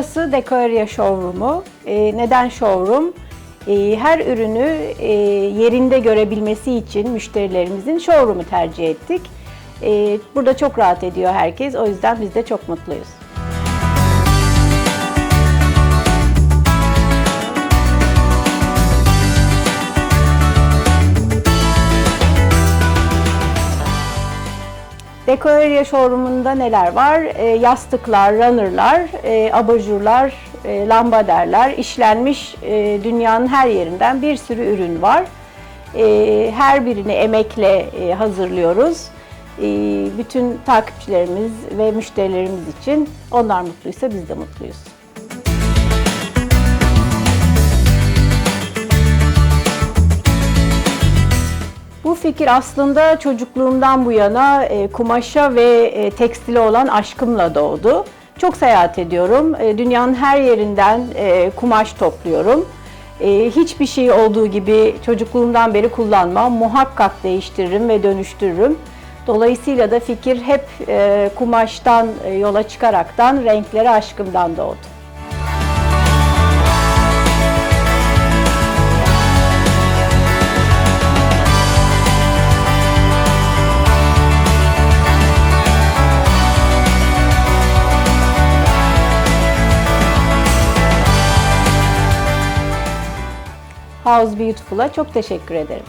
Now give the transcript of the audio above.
Burası Decoria Showroom'u. E, neden showroom? E, her ürünü e, yerinde görebilmesi için müşterilerimizin showroom'u tercih ettik. E, burada çok rahat ediyor herkes. O yüzden biz de çok mutluyuz. Decoraria Showroom'unda neler var? E, yastıklar, runnerlar, e, abajurlar, e, lambaderler, işlenmiş e, dünyanın her yerinden bir sürü ürün var. E, her birini emekle e, hazırlıyoruz. E, bütün takipçilerimiz ve müşterilerimiz için onlar mutluysa biz de mutluyuz. Bu fikir aslında çocukluğumdan bu yana e, kumaşa ve e, tekstile olan aşkımla doğdu. Çok seyahat ediyorum. E, dünyanın her yerinden kumaş topluyorum. Hiçbir şey olduğu gibi çocukluğumdan beri kullanmam. Muhakkak değiştiririm ve dönüştürürüm. Dolayısıyla da fikir hep kumaştan yola çıkaraktan renklere aşkımdan doğdu. House Beautiful'a çok teşekkür ederim.